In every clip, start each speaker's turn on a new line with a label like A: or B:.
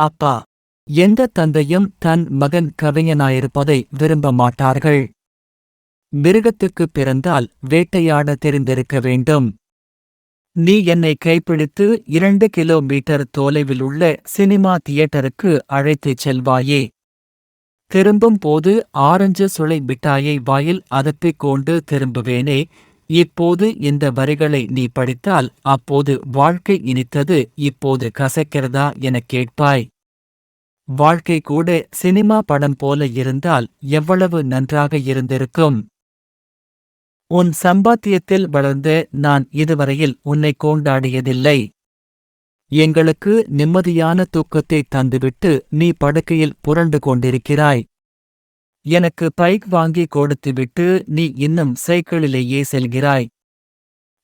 A: அப்பா எந்த தந்தையும் தன் மகன் கவிஞனாயிருப்பதை விரும்ப மாட்டார்கள். மிருகத்துக்கு பிறந்தால் வேட்டையாட தெரிந்திருக்க வேண்டும். நீ என்னை கைப்பிடித்து இரண்டு கிலோமீட்டர் தொலைவில் உள்ள சினிமா தியேட்டருக்கு அழைத்துச் செல்வாயே. திரும்பும் போது ஆரஞ்சு சுளை மிட்டாயை வாயில் அதப்பிக் கொண்டு திரும்புவேனே இப்போது இந்த வரிகளை நீ படித்தால் அப்போது வாழ்க்கை இனித்தது இப்போது கசக்கிறதா எனக் கேட்பாய். வாழ்க்கை கூட சினிமா படம் போல இருந்தால் எவ்வளவு நன்றாக இருந்திருக்கும். உன் சம்பாத்தியத்தில் வளர்ந்து நான் இதுவரையில் உன்னை கொண்டாடியதில்லை. எங்களுக்கு நிம்மதியான தூக்கத்தை தந்துவிட்டு நீ படுக்கையில் புரண்டு கொண்டிருக்கிறாய். எனக்கு பைக் வாங்கி கொடுத்துவிட்டு நீ இன்னும் சைக்கிளிலேயே செல்கிறாய்.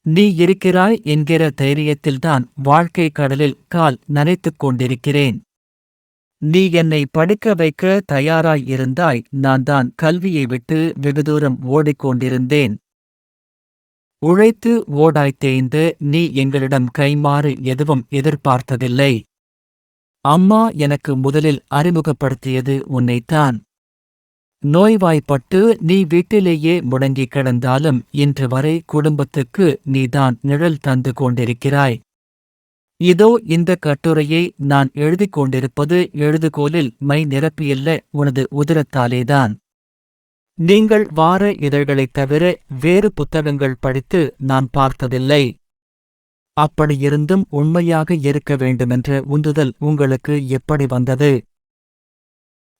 A: நீ இருக்கிறாய் என்கிற தைரியத்தில்தான் வாழ்க்கை கடலில் கால் நனைத்துக் கொண்டிருக்கிறேன். நீ என்னை படிக்க வைக்க தயாராய் இருந்தாய் நான் தான் கல்வியை விட்டு வெகுதூரம் ஓடிக்கொண்டிருந்தேன். உழைத்து ஓடாய் தேய்ந்து நீ எங்களிடம் கைமாறு எதுவும் எதிர்பார்த்ததில்லை. அம்மா எனக்கு முதலில் அறிமுகப்படுத்தியது உன்னைத்தான். நோய்வாய்ப்பட்டு நீ வீட்டிலேயே முடங்கிக் கிடந்தாலும் இன்று வரை குடும்பத்துக்கு நீதான் நிழல் தந்து கொண்டிருக்கிறாய். இதோ இந்த கட்டுரையை நான் எழுதிக் கொண்டிருப்பது எழுதுகோலில் மை நிரப்பியல்ல உனது உதிரத்தாலேதான். நீங்கள் வார இதழ்களைத் தவிர வேறு புத்தகங்கள் படித்து நான் பார்த்ததில்லை. அப்படியிருந்தும் உண்மையாக இருக்க வேண்டுமென்ற உந்துதல் உங்களுக்கு எப்படி வந்தது?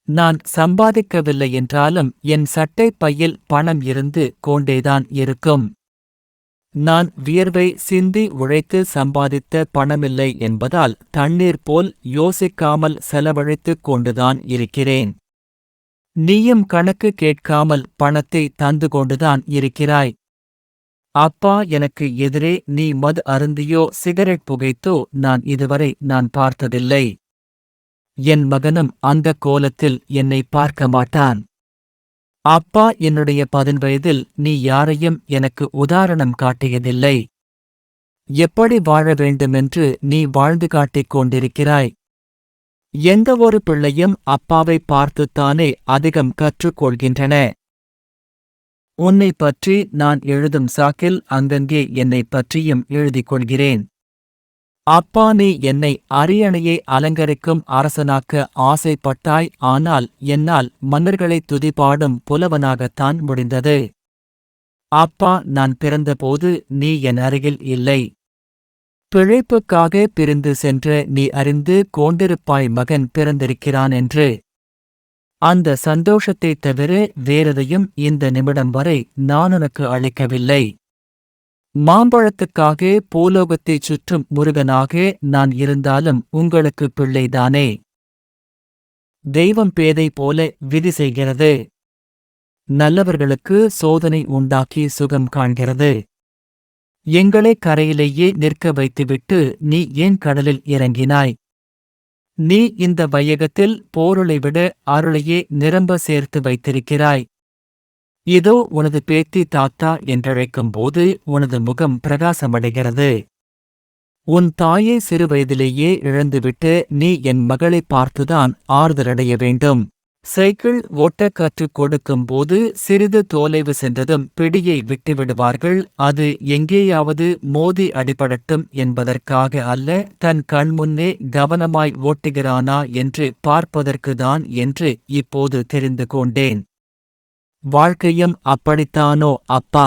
A: நான் சம்பாதிக்கவில்லை என்றாலும் என் சட்டை பையில் பணம் இருந்து கொண்டேதான் இருக்கும். நான் வியர்வை சிந்தி உழைத்து சம்பாதித்த பணமில்லை என்பதால் தண்ணீர் போல் யோசிக்காமல் செலவழித்துக் கொண்டுதான் இருக்கிறேன். நீயும் கணக்கு கேட்காமல் பணத்தை தந்து கொண்டுதான் இருக்கிறாய். அப்பா எனக்கு எதிரே நீ மது அருந்தியோ சிகரெட் புகைத்தோ நான் இதுவரை நான் பார்த்ததில்லை. என் மகனும் அந்த கோலத்தில் என்னை பார்க்க மாட்டான். அப்பா என்னுடைய பதின்வயதில் நீ யாரையும் எனக்கு உதாரணம் காட்டியதில்லை. எப்படி வாழ வேண்டுமென்று நீ வாழ்ந்து காட்டிக் கொண்டிருக்கிறாய். எந்த ஒரு பிள்ளையும் அப்பாவை பார்த்துத்தானே அதிகம் கற்றுக்கொள்கின்றன உன்னை பற்றி நான் எழுதும் சாக்கில் அங்கங்கே என்னை பற்றியும் எழுதிக் கொள்கிறேன். அப்பா நீ என்னை அரியணையை அலங்கரிக்கும் அரசனாக்க ஆசைப்பட்டாய் ஆனால் என்னால் மன்னர்களை துதிபாடும் புலவனாகத்தான் முடிந்தது. அப்பா நான் பிறந்தபோது நீ என் அருகில் இல்லை. பிழைப்புக்காக பிரிந்து சென்ற நீ அறிந்து கோண்டிருப்பாய் மகன் பிறந்திருக்கிறான் என்று. அந்த சந்தோஷத்தைத் தவிர வேறெதையும் இந்த நிமிடம் வரை நான் உனக்கு அளிக்கவில்லை. மாம்பழத்துக்காக பூலோகத்தைச் சுற்றும் முருகனாக நான் இருந்தாலும் உங்களுக்கு பிள்ளைதானே. தெய்வம் பேதை போல விதி செய்கிறது. நல்லவர்களுக்கு சோதனை உண்டாக்கி சுகம் காண்கிறது. எங்களை கரையிலேயே நிற்க வைத்துவிட்டு நீ ஏன் கடலில் இறங்கினாய்? நீ இந்த வையகத்தில் போருளை விட அருளையே நிரம்ப சேர்த்து வைத்திருக்கிறாய். இதோ உனது பேத்தி தாத்தா என்றழைக்கும் போது உனது முகம் பிரகாசமடைகிறது. உன் தாயை சிறுவயதிலேயே இழந்துவிட்டு நீ என் மகளை பார்த்துதான் ஆறுதலடைய வேண்டும். சைக்கிள் ஓட்டக் கற்றுக் கொடுக்கும் போது சிறிது தொலைவு சென்றதும் பிடியை விட்டுவிடுவார்கள். அது எங்கேயாவது மோதி அடிபடட்டும் என்பதற்காக அல்ல தன் கண்முன்னே கவனமாய் ஓட்டுகிறானா என்று பார்ப்பதற்குதான் என்று இப்போது தெரிந்து கொண்டேன். வாழ்க்கையும் அப்படித்தானோ அப்பா?